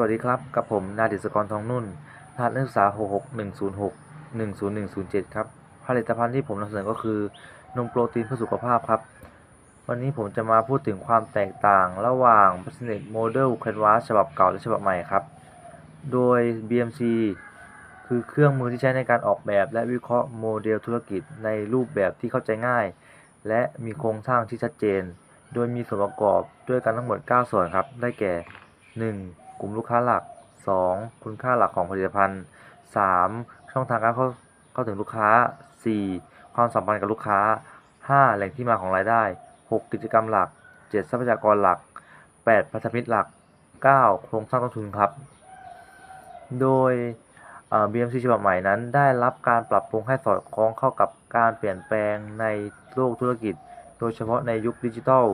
วัสดีครับ กับผมนาดิศกรทองนุ่นรหัสนักศึกษา 66106 10107 ครับ ผลิตภัณฑ์ที่ผมนำเสนอก็คือนมโปรตีนเพื่อสุขภาพครับ วันนี้ผมจะมาพูดถึงความแตกต่างระหว่าง Business Model Canvas ฉบับเก่าและฉบับใหม่ครับ โดย BMC คือเครื่องมือที่ใช้ในการออกแบบและวิเคราะห์โมเดลธุรกิจในรูปแบบที่เข้าใจง่าย และมีโครงสร้างที่ชัดเจน โดยมีส่วนประกอบด้วยกันทั้งหมด 9 ส่วนครับ ได้แก่ 1. กลุ่มลูกค้าหลัก 2. คุณค่าหลักของผลิตภัณฑ์ 3. ช่องทางการเข้าเข้าถึงลูกค้า 4. ความสัมพันธ์กับลูกค้า 5. แหล่งที่มาของรายได้ 6. กิจกรรมหลัก 7. ทรัพยากรหลัก 8. พันธมิตรหลัก 9. โครงสร้างต้นทุนครับ โดย BMC ฉบับใหม่นั้นได้รับการปรับปรุงให้สอดคล้องเข้ากับการเปลี่ยนแปลงในโลกธุรกิจ โดยเฉพาะในยุคดิจิทัล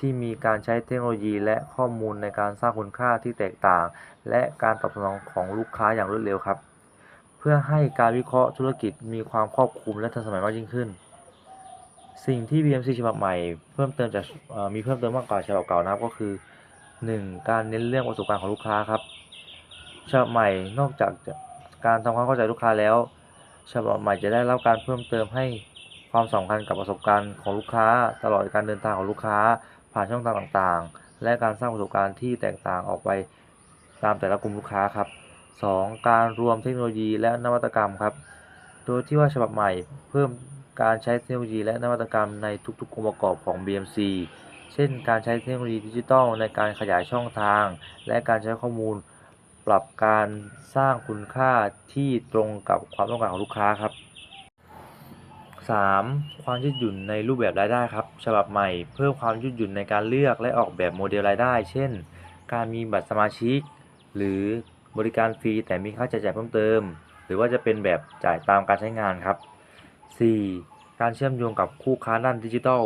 ที่มีการใช้เทคโนโลยีและข้อมูลในการสร้างคุณค่าที่แตกต่าง และการตอบสนองของลูกค้าอย่างรวดเร็วครับ เพื่อให้การวิเคราะห์ธุรกิจมีความครอบคลุมและทันสมัยมากยิ่งขึ้น สิ่งที่ BMC ฉบับใหม่เพิ่มเติมจากมีเพิ่มเติมมากกว่าฉบับเก่านะครับก็คือ 1. การเน้นเรื่องประสบการณ์ของลูกค้าครับฉบับใหม่นอกจากจะการทำความเข้าใจลูกค้าแล้ว ฉบับใหม่จะได้รับการเพิ่มเติมให้ความสำคัญกับประสบการณ์ของลูกค้า ตลอดการเดินทางของลูกค้า ผ่านช่องทางต่างๆ และการสร้างประสบการณ์ที่แตกต่างออกไปตามแต่ละกลุ่มลูกค้าครับ 2. การรวมเทคโนโลยีและนวัตกรรมครับ โดยที่ว่าฉบับใหม่เพิ่มการใช้เทคโนโลยีและนวัตกรรมในทุกๆองค์ประกอบของ BMC เช่น การใช้เทคโนโลยีดิจิทัลในการขยายช่องทาง และการใช้ข้อมูล ปรับการสร้างคุณค่าที่ตรงกับความต้องการของลูกค้าครับ 3. ความยืดหยุ่นในรูปแบบรายได้ครับ ฉบับใหม่เพิ่มความยืดหยุ่นในการเลือกและออกแบบโมเดลรายได้ เช่น การมีบัตรสมาชิก หรือบริการฟรีแต่มีค่าใช้จ่ายเพิ่มเติม หรือว่าจะเป็นแบบจ่ายตามการใช้งานครับ 4. การเชื่อมโยงกับคู่ค้าด้านดิจิทัล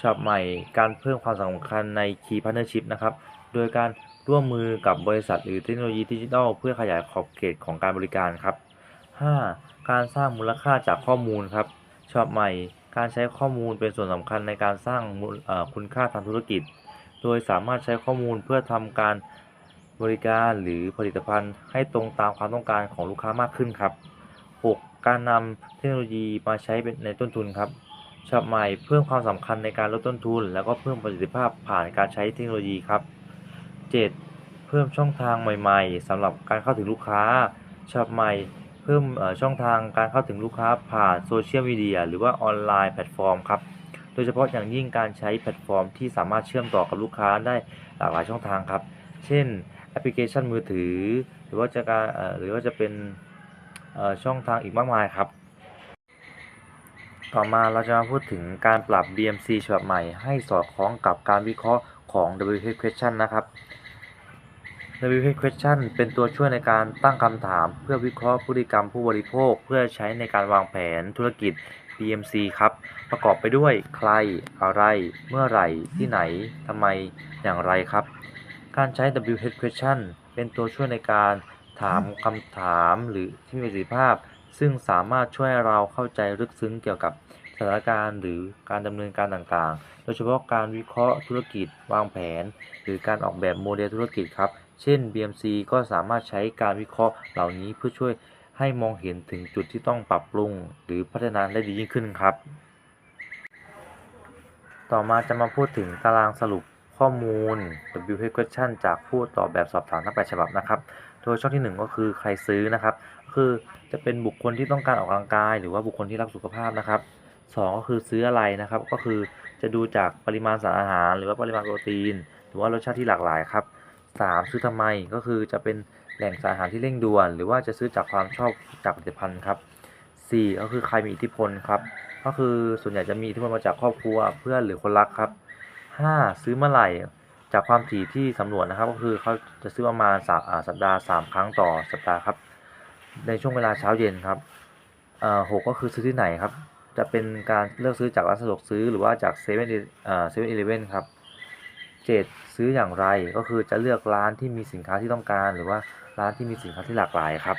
ฉบับใหม่การเพิ่มความสำคัญใน Key Partnership นะครับ โดยการร่วมมือกับบริษัทหรือเทคโนโลยีดิจิทัลเพื่อขยายขอบเขตของการบริการครับ 5. การสร้างมูลค่าจากข้อมูลครับ ฉบับใหม่ การใช้ข้อมูลเป็นส่วนสำคัญในการสร้างคุณค่าทางธุรกิจ โดยสามารถใช้ข้อมูลเพื่อทำการบริการหรือผลิตภัณฑ์ให้ตรงตามความต้องการของลูกค้ามากขึ้นครับ 6. การนำเทคโนโลยีมาใช้ในต้นทุนครับฉบับใหม่เพิ่มความสำคัญในการลดต้นทุน แล้วก็เพิ่มประสิทธิภาพผ่านการใช้เทคโนโลยีครับ 7. เพิ่มช่องทางใหม่ ๆสำหรับการเข้าถึงลูกค้าฉบับใหม่ พิ่มช่องทางการเข้าถึงลูกค้าผ่านโซเชียลมีเดียหรือว่าออนไลน์แพลตฟอร์มครับ โดยเฉพาะอย่างยิ่งการใช้แพลตฟอร์มที่สามารถเชื่อมต่อกับลูกค้าได้หลากหลายช่องทางครับ เช่นแอปพลิเคชันมือถือ หรือว่าจะการหรือว่าจะเป็นช่องทางอีกมากมายครับ ต่อมาเราจะมาพูดถึงการปรับ BMC ฉบับใหม่ ให้สอดคล้องกับการวิเคราะห์ของ WH Question นะครับ WH Question เป็นตัวช่วยในการตั้งคำถาม เพื่อวิเคราะห์พฤติกรรมผู้บริโภค เพื่อใช้ในการวางแผนธุรกิจ BMC ครับ ประกอบไปด้วยใคร อะไร เมื่อไหร่ ที่ไหนทำไม อย่างไรครับ การใช้ WH Question เป็นตัวช่วยในการถามคำถามหรือที่มีประสิทธิภาพ ซึ่งสามารถช่วยเราเข้าใจลึกซึ้งเกี่ยวกับสถานการณ์หรือการดำเนินการต่างๆ โดยเฉพาะการวิเคราะห์ธุรกิจ วางแผน หรือการออกแบบโมเดลธุรกิจครับ เช่น BMC ก็สามารถใช้การวิเคราะห์เหล่านี้เพื่อช่วยให้มองเห็นถึงจุดที่ต้องปรับปรุง หรือพัฒนาได้ดียิ่งขึ้นครับ ต่อมาจะมาพูดถึงตารางสรุปข้อมูล WH Question จากผู้ตอบแบบสอบถามทั้ง8ฉบับนะครับ โดยช่องที่ 1 ก็คือใครซื้อนะครับ คือจะเป็นบุคคลที่ต้องการออกกำลังกาย หรือว่าบุคคลที่รักสุขภาพนะครับ 2 ก็คือซื้ออะไรนะครับ ก็คือจะดูจากปริมาณสารอาหาร หรือว่าปริมาณโปรตีน หรือว่ารสชาติที่หลากหลายครับ 3 ซื้อทำไมก็คือจะเป็นแหล่งสารอาหารที่เร่งด่วน หรือว่าจะซื้อจากความชอบจากผลิตภัณฑ์ครับ 4 ก็คือใครมีอิทธิพลครับ ก็คือส่วนใหญ่จะมีอิทธิพลมาจากครอบครัวเพื่อนหรือคนรักครับ 5 ซื้อเมื่อไหร่จากความถี่ที่สำรวจนะครับ ก็คือเขาจะซื้อประมาณสามสัปดาห์ 3 ครั้งต่อสัปดาห์ครับ ในช่วงเวลาเช้าเย็นครับหกก็คือซื้อที่ไหนครับ จะเป็นการเลือกซื้อจากร้านสะดวกซื้อหรือว่าจากเซเว่นเอ่อเซเว่นอีเลฟเว่นครับ เจตซื้ออย่างไรก็คือจะเลือกร้านที่มีสินค้าที่ต้องการ หรือว่าร้านที่มีสินค้าที่หลากหลายครับ